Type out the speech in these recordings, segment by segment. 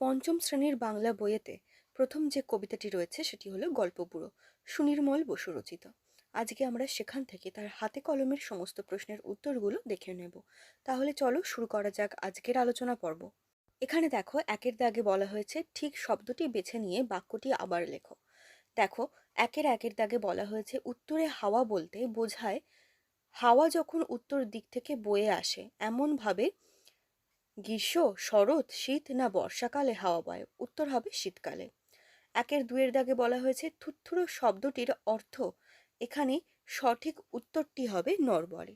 পঞ্চম শ্রেণির বাংলা বইয়েতে প্রথম যে কবিতাটি রয়েছে সেটি হলো গল্পপুরো সুনির্মল বসু রচিত। আজকে আমরা সেখান থেকে তার হাতে কলমের সমস্ত প্রশ্নের উত্তরগুলো দেখে নেব। তাহলে চলো শুরু করা যাক আজকের আলোচনা পর্ব। এখানে দেখো, একের দাগে বলা হয়েছে, ঠিক শব্দটি বেছে নিয়ে বাক্যটি আবার লেখো। দেখো, একের একের দাগে বলা হয়েছে, উত্তরে হাওয়া বলতে বোঝায়, হাওয়া যখন উত্তর দিক থেকে বয়ে আসে এমনভাবে গ্রীষ্ম, শরৎ, শীত না বর্ষাকালে হাওয়া বয়? উত্তর হবে শীতকালে। একের দুয়ের দাগে বলা হয়েছে থুথুরো শব্দটির অর্থ। এখানে সঠিক উত্তরটি হবে নরবরে।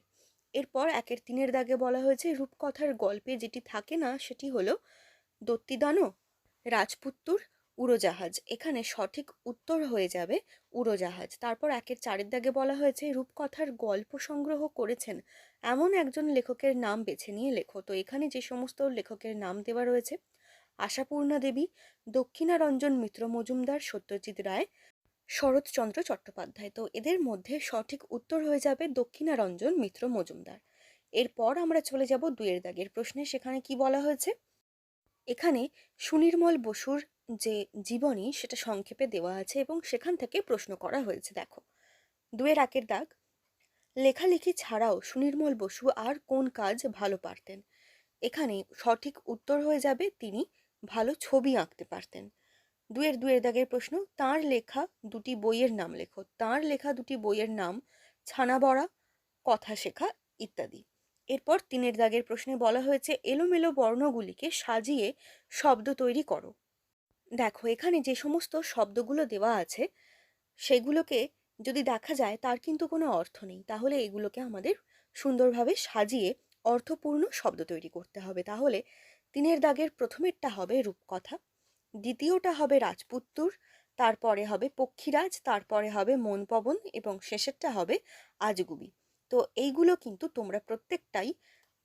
এরপর একের তিনের দাগে বলা হয়েছে রূপকথার গল্পে যেটি থাকে না, সেটি হলো দত্তিদানো রাজপুত্তুর উড়োজাহাজ। এখানে সঠিক উত্তর হয়ে যাবে উড়োজাহাজ। তারপর একের চারের দাগে বলা হয়েছে, রূপকথার গল্প সংগ্রহ করেছেন। এমন একজন লেখকের নাম বেছে নিয়ে লেখো। তো এখানে যে সমস্ত লেখকের নাম দেওয়া রয়েছে, আশাপূর্ণা দেবী, দক্ষিণারঞ্জন মিত্র মজুমদার, সত্যজিৎ রায়, শরৎচন্দ্র চট্টোপাধ্যায়। তো এদের মধ্যে সঠিক উত্তর হয়ে যাবে দক্ষিণারঞ্জন মিত্র মজুমদার। এরপর আমরা চলে যাব দুয়ের দাগের প্রশ্নে। সেখানে কি বলা হয়েছে? এখানে সুনির্মল বসুর যে জীবনী সেটা সংক্ষেপে দেওয়া আছে এবং সেখান থেকে প্রশ্ন করা হয়েছে, দেখো। দুয়ের একের দাগ। লেখালেখি ছাড়াও সুনির্মল বসু আর কোন কাজ ভালো পারতেন? এখানে সঠিক উত্তর হয়ে যাবে তিনি ভালো ছবি আঁকতে পারতেন। দুয়ের দুয়ের দাগের প্রশ্ন, তার লেখা দুটি বইয়ের নাম লেখো। তার লেখা দুটি বইয়ের নাম ছানাবড়া, কথা শেখা ইত্যাদি। এরপর তিনের দাগের প্রশ্নে বলা হয়েছে, এলোমেলো বর্ণগুলিকে সাজিয়ে শব্দ তৈরি করো। দেখো, এখানে যে সমস্ত শব্দগুলো দেওয়া আছে, সেগুলোকে যদি দেখা যায়, তার কিন্তু কোনো অর্থ নেই। তাহলে এগুলোকে আমাদের সুন্দরভাবে সাজিয়ে অর্থপূর্ণ শব্দ তৈরি করতে হবে। তাহলে তিনের দাগের প্রথমেরটা হবে রূপকথা, দ্বিতীয়টা হবে রাজপুত্তুর, তারপরে হবে পক্ষীরাজ, তারপরে হবে মনপবন, এবং শেষেরটা হবে আজগুবি। তো এইগুলো কিন্তু তোমরা প্রত্যেকটাই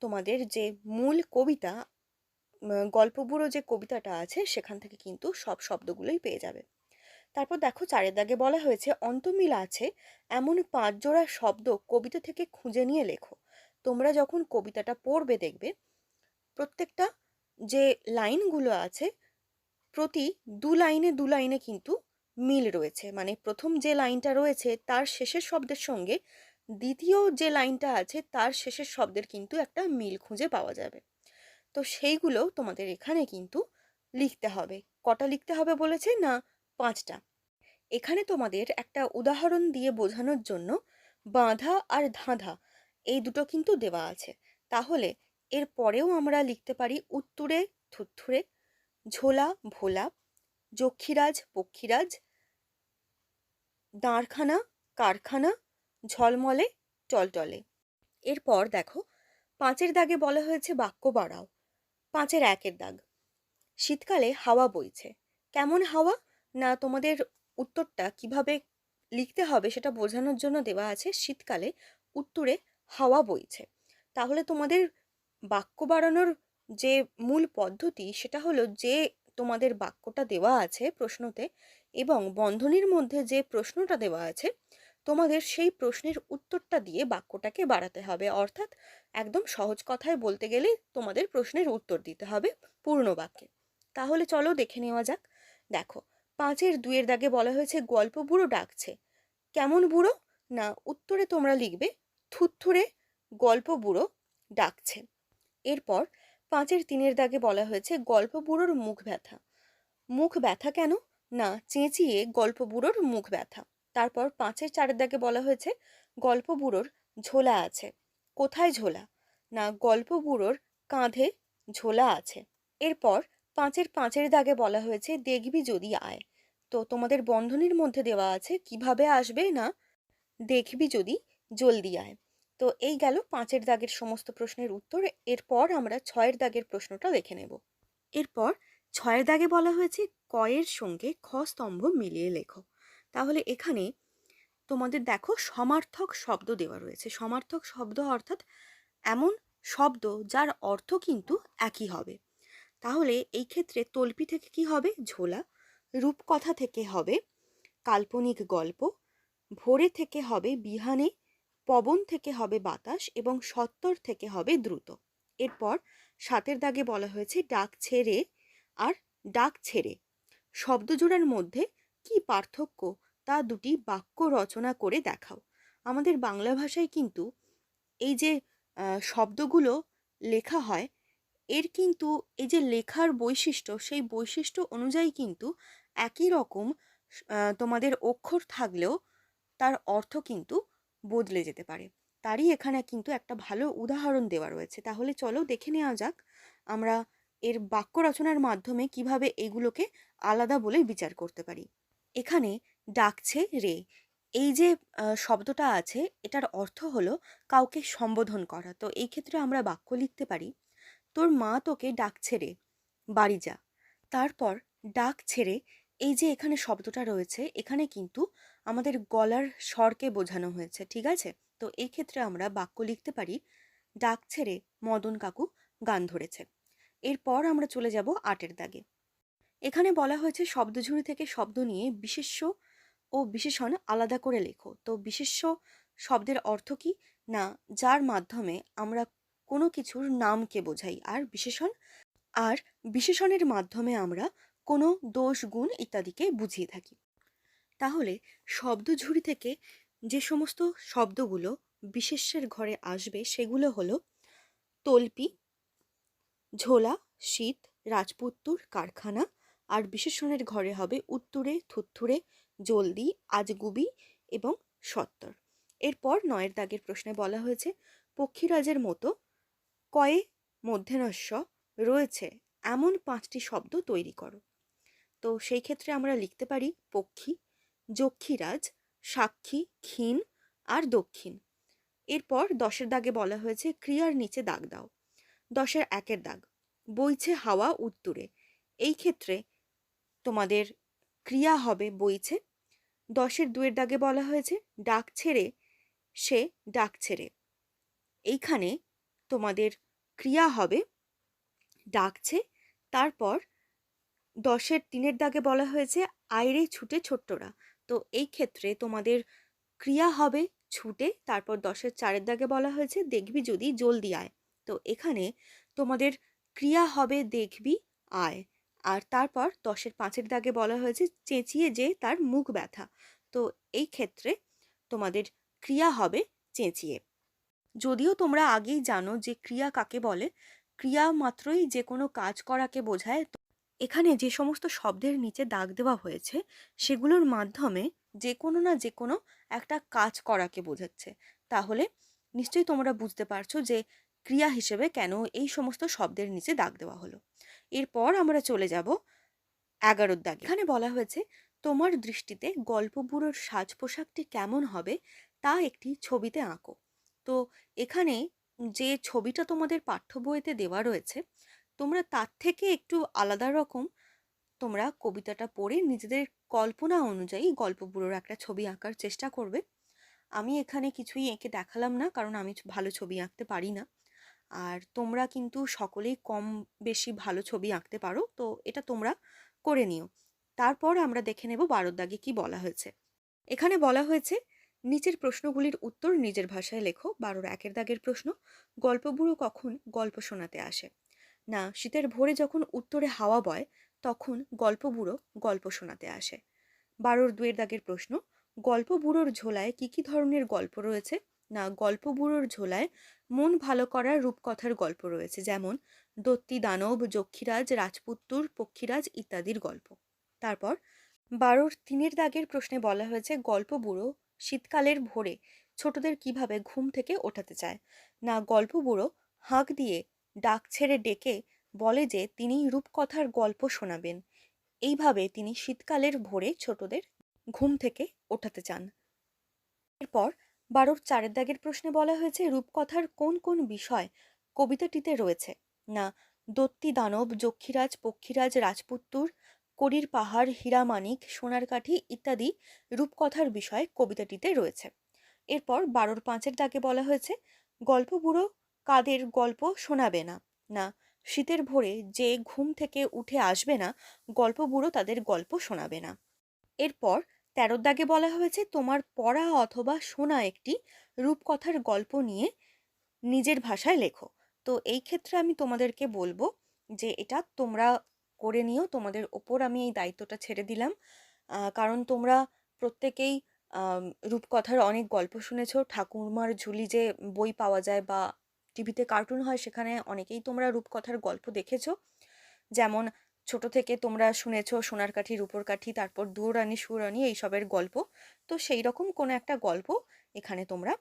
তোমাদের যে মূল কবিতা গল্পবুড়ো যে কবিতাটা আছে, সেখান থেকে কিন্তু সব শব্দগুলোই পেয়ে যাবে। তারপর দেখো চারের দাগে বলা হয়েছে, অন্তমিল আছে, এমন পাঁচ জোড়া শব্দ কবিতা থেকে খুঁজে নিয়ে লেখো। তোমরা যখন কবিতাটা পড়বে দেখবে, প্রত্যেকটা যে লাইনগুলো আছে, প্রতি দু লাইনে দু লাইনে কিন্তু মিল রয়েছে। মানে প্রথম যে লাইনটা রয়েছে, তার শেষের শব্দের সঙ্গে দ্বিতীয় যে লাইনটা আছে, তার শেষের শব্দের কিন্তু একটা মিল খুঁজে পাওয়া যাবে। তো সেইগুলো তোমাদের এখানে কিন্তু লিখতে হবে। কটা লিখতে হবে বলেছে না পাঁচটা? এখানে তোমাদের একটা উদাহরণ দিয়ে বোঝানোর জন্য বাঁধা আর ধাঁধা এই দুটো কিন্তু দেওয়া আছে। তাহলে এর পরেও আমরা লিখতে পারি উত্তুরে থুত্থুরে, ঝোলা ভোলা, যক্ষীরাজ পক্ষীরাজ, দাঁড়খানা কারখানা, ঝলমলে টলটলে। এরপর দেখো, পাঁচের দাগে বলা হয়েছে বাক্য বাড়াও। পাঁচের একের দাগ। শীতকালে হাওয়া বইছে। কেমন হাওয়া? না, তোমাদের উত্তরটা কীভাবে লিখতে হবে সেটা বোঝানোর জন্য দেওয়া আছে, শীতকালে উত্তরে হাওয়া বইছে। তাহলে তোমাদের বাক্য বাড়ানোর যে মূল পদ্ধতি, সেটা হলো যে তোমাদের বাক্যটা দেওয়া আছে প্রশ্নতে এবং বন্ধনীর মধ্যে যে প্রশ্নটা দেওয়া আছে তোমাদের সেই প্রশ্নের উত্তরটা দিয়ে বাক্যটাকে বাড়াতে হবে। অর্থাৎ একদম সহজ কথায় বলতে গেলে তোমাদের প্রশ্নের উত্তর দিতে হবে পূর্ণ বাক্যে। তাহলে চলো দেখে নেওয়া যাক। দেখো, পাঁচের দুয়ের দাগে বলা হয়েছে, গল্প বুড়ো ডাকছে। কেমন বুড়ো? না, উত্তরে তোমরা লিখবে, থুথুরে গল্প বুড়ো ডাকছে। এরপর পাঁচের তিনের দাগে বলা হয়েছে, গল্প বুড়োর মুখ ব্যথা। মুখ ব্যথা কেন? না, চেঁচিয়ে গল্প বুড়োর মুখ ব্যথা। তারপর পাঁচের চারের দাগে বলা হয়েছে, গল্প বুড়োর ঝোলা আছে। কোথায় ঝোলা? না, গল্প বুড়োর কাঁধে ঝোলা আছে। এরপর পাঁচের পাঁচের দাগে বলা হয়েছে, দেখবি যদি আয়। তো তোমাদের বন্ধনীর মধ্যে দেওয়া আছে, কীভাবে আসবে না? দেখবি যদি জলদি আয়। তো এই গেল পাঁচের দাগের সমস্ত প্রশ্নের উত্তর। এরপর আমরা ছয়ের দাগের প্রশ্নটা দেখে নেব। এরপর ছয়ের দাগে বলা হয়েছে, কয়ের সঙ্গে খ স্তম্ভ মিলিয়ে লেখো। তাহলে এখানে তোমাদের দেখো সমার্থক শব্দ দেওয়া রয়েছে। সমার্থক শব্দ অর্থাৎ এমন শব্দ যার অর্থ কিন্তু একই হবে। তাহলে এই ক্ষেত্রে তল্পি থেকে কি হবে? ঝোলা। রূপকথা থেকে হবে কাল্পনিক গল্প। ভোরে থেকে হবে বিহানে। পবন থেকে হবে বাতাস এবং সত্তর থেকে হবে দ্রুত। এরপর সাতের দাগে বলা হয়েছে ডাক ছেড়ে আর ডাক ছেড়ে। শব্দজোড়ার মধ্যে কি পার্থক্য তা দুটি বাক্য রচনা করে দেখাও। আমাদের বাংলা ভাষায় কিন্তু এই যে শব্দগুলো লেখা হয়, এর কিন্তু এই যে লেখার বৈশিষ্ট্য, সেই বৈশিষ্ট্য অনুযায়ী কিন্তু একই রকম তোমাদের অক্ষর থাকলেও তার অর্থ কিন্তু বদলে যেতে পারে। তারই এখানে কিন্তু একটা ভালো উদাহরণ দেওয়া রয়েছে। তাহলে চলো দেখে নেওয়া যাক আমরা এর বাক্য রচনার মাধ্যমে কীভাবে এগুলোকে আলাদা বলে বিচার করতে পারি। এখানে ডাকছে রে। এই যে শব্দটা আছে, এটার অর্থ হলো কাউকে সম্বোধন করা। তো এই ক্ষেত্রে আমরা বাক্য লিখতে পারি, তোর মা তোকে ডাকছে রে, বাড়ি যা। তারপর ডাক ছেড়ে এই যে এখানে শব্দটা রয়েছে, এখানে কিন্তু আমাদের গলার স্বরকে বোঝানো হয়েছে, ঠিক আছে? তো এই ক্ষেত্রে আমরা বাক্য লিখতে পারি ডাক ছেড়ে মদন কাকু গান ধরেছে। এরপর আমরা চলে যাব আটের দাগে। এখানে বলা হয়েছে শব্দঝুড়ি থেকে শব্দ নিয়ে বিশেষ্য ও বিশেষণ আলাদা করে লেখো। তো বিশেষ্য শব্দের অর্থ কি? না, যার মাধ্যমে আমরা কোনো কিছুর নামকে বোঝাই। আর বিশেষণ? আর বিশেষণের মাধ্যমে আমরা কোনো দোষ, গুণ ইত্যাদিকে বুঝিয়ে থাকি। তাহলে শব্দঝুড়ি থেকে যে সমস্ত শব্দগুলো বিশেষ্যের ঘরে আসবে, সেগুলো হলো তল্পি, ঝোলা, শীত, রাজপুত্তুর, কারখানা আর বিশেষণের ঘরে হবে উত্তুরে থুত্থুরে, জলদি, আজগুবি এবং সত্তর। এরপর নয়ের দাগের প্রশ্নে বলা হয়েছে, পক্ষীরাজের মতো কয়ে মধ্যেনস্ব রয়েছে, এমন পাঁচটি শব্দ তৈরি করো। তো সেই ক্ষেত্রে আমরা লিখতে পারি পক্ষী, যক্ষীরাজ, সাক্ষী, ক্ষীণ আর দক্ষিণ। এরপর দশের দাগে বলা হয়েছে, ক্রিয়ার নিচে দাগ দাও। দশের একের দাগ, বইছে হাওয়া উত্তরে। এই ক্ষেত্রে তোমাদের ক্রিয়া হবে বইছে। দশের দুয়ের দাগে বলা হয়েছে, ডাক ছেড়ে, সে ডাক ছেড়ে। এইখানে তোমাদের ক্রিয়া হবে, ডাকছে, তারপর দশের তিনের দাগে বলা হয়েছে, আয়রে ছুটে ছোট্টরা। তো এই ক্ষেত্রে তোমাদের ক্রিয়া হবে ছুটে, তারপর দশের চারের দাগে বলা হয়েছে, দেখবি যদি জলদি আয়। তো এখানে তোমাদের ক্রিয়া হবে, দেখবি আয়। আর তারপর দশের পাঁচের দাগে বলা হয়েছে চেঁচিয়ে যে তার মুখ ব্যথা। তো এই ক্ষেত্রে তোমাদের ক্রিয়া হবে চেঁচিয়ে। যদিও তোমরা আগেই জানো যে ক্রিয়া কাকে বলে, ক্রিয়া মাত্রই যে কোনো কাজ করাকে বোঝায়। এখানে যে সমস্ত শব্দের নিচে দাগ দেওয়া হয়েছে, সেগুলোর মাধ্যমে যে কোনো না যে কোনো একটা কাজ করাকে বোঝাচ্ছে। তাহলে নিশ্চয়ই তোমরা বুঝতে পারছ যে ক্রিয়া হিসেবে কেন এই সমস্ত শব্দের নিচে দাগ দেওয়া হলো। এরপর আমরা চলে যাব এগারোর দাগ। এখানে বলা হয়েছে, তোমার দৃষ্টিতে গল্প বুড়োর সাজ পোশাকটি কেমন হবে তা একটি ছবিতে আঁকো। তো এখানে যে ছবিটা তোমাদের পাঠ্য বইতে দেওয়া রয়েছে, তোমরা তার থেকে একটু আলাদা রকম তোমরা কবিতাটা পড়ে নিজেদের কল্পনা অনুযায়ী গল্প বুড়োর একটা ছবি আঁকার চেষ্টা করবে। আমি এখানে কিছুই এঁকে দেখালাম না, কারণ আমি ভালো ছবি আঁকতে পারি না। আর তোমরা কিন্তু সকলেই কম বেশি ভালো ছবি আঁকতে পারো, তো এটা তোমরা করে নিও। তারপর আমরা দেখে নেব দাগে কি বলা হয়েছে। এখানে বলা হয়েছে, নিচের প্রশ্নগুলির উত্তর নিজের ভাষায় লেখো, বারোর একের দাগের প্রশ্ন, গল্প বুড়ো কখন গল্প শোনাতে আসে? না, শীতের ভোরে যখন উত্তরে হাওয়া বয়, তখন গল্প বুড়ো গল্প শোনাতে আসে। বারোর দুয়ের দাগের প্রশ্ন, গল্প বুড়োর ঝোলায় কি কি ধরনের গল্প রয়েছে? না, গল্প বুড়োর ঝোলায় মন ভালো করার রূপকথার গল্প রয়েছে, যেমন দত্তি, দানব, যক্ষীরাজ, রাজপুত্তুর, পক্ষীরাজ ইত্যাদির গল্প। তারপর বারোর তিনের দাগের প্রশ্নে বলা হয়েছে, গল্প বুড়ো শীতকালের ভোরে ছোটদের কীভাবে ঘুম থেকে ওঠাতে চায়? না, গল্প বুড়ো হাঁক দিয়ে ডাক ছেড়ে ডেকে বলে যে তিনি রূপকথার গল্প শোনাবেন। এইভাবে তিনি শীতকালের ভোরে ছোটদের ঘুম থেকে ওঠাতে চান। এরপর বারোর চারের দাগের প্রশ্নে বলা হয়েছে, রূপকথার কোন কোন বিষয় কবিতাটিতে রয়েছে? না, দত্তি দানব, যক্ষীরাজ, পক্ষীরাজ, রাজপুত্তুর, করির পাহাড় হীরামানিক সোনার কাঠি ইত্যাদি রূপকথার বিষয় কবিতাটিতে রয়েছে। এরপর বারোর পাঁচের দাগে বলা হয়েছে, গল্প বুড়ো কাদের গল্প শোনাবে না? না, শীতের ভোরে যে ঘুম থেকে উঠে আসবে না, গল্প বুড়ো তাদের গল্প শোনাবে না। এরপর তেরোর দাগে বলা হয়েছে, তোমার পড়া অথবা শোনা একটি রূপকথার গল্প নিয়ে নিজের ভাষায় লেখো। তো এই ক্ষেত্রে আমি তোমাদেরকে বলব যে এটা তোমরা করে নিও, তোমাদের ওপর আমি এই দায়িত্বটা ছেড়ে দিলাম। কারণ তোমরা প্রত্যেকেই রূপকথার অনেক গল্প শুনেছো, ঠাকুরমার ঝুলি যে বই পাওয়া যায় বা টিভিতে কার্টুন হয়, সেখানে অনেকেই তোমরা রূপকথার গল্প দেখেছ। যেমন ছোট থেকে তোমরা শুনেছো সোনার কাঠি, রূপোর কাঠি, তারপর দুরানি সুরানি এইসবের গল্প। তো সেই রকম কোনো একটা গল্প এখানে তোমরা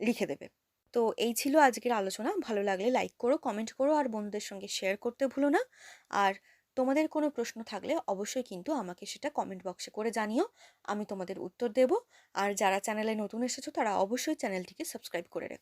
লিখে দেবে। তো এই ছিল আজকের আলোচনা। ভালো লাগলে লাইক করো কমেন্ট করো, আর বন্ধুদের সঙ্গে শেয়ার করতে ভুলো না। আর তোমাদের কোনো প্রশ্ন থাকলে অবশ্যই কিন্তু আমাকে সেটা কমেন্ট বক্সে করে জানিও। আমি তোমাদের উত্তর দেব। আর যারা চ্যানেলে নতুন এসেছ তারা অবশ্যই চ্যানেলটিকে সাবস্ক্রাইব করে রেখো।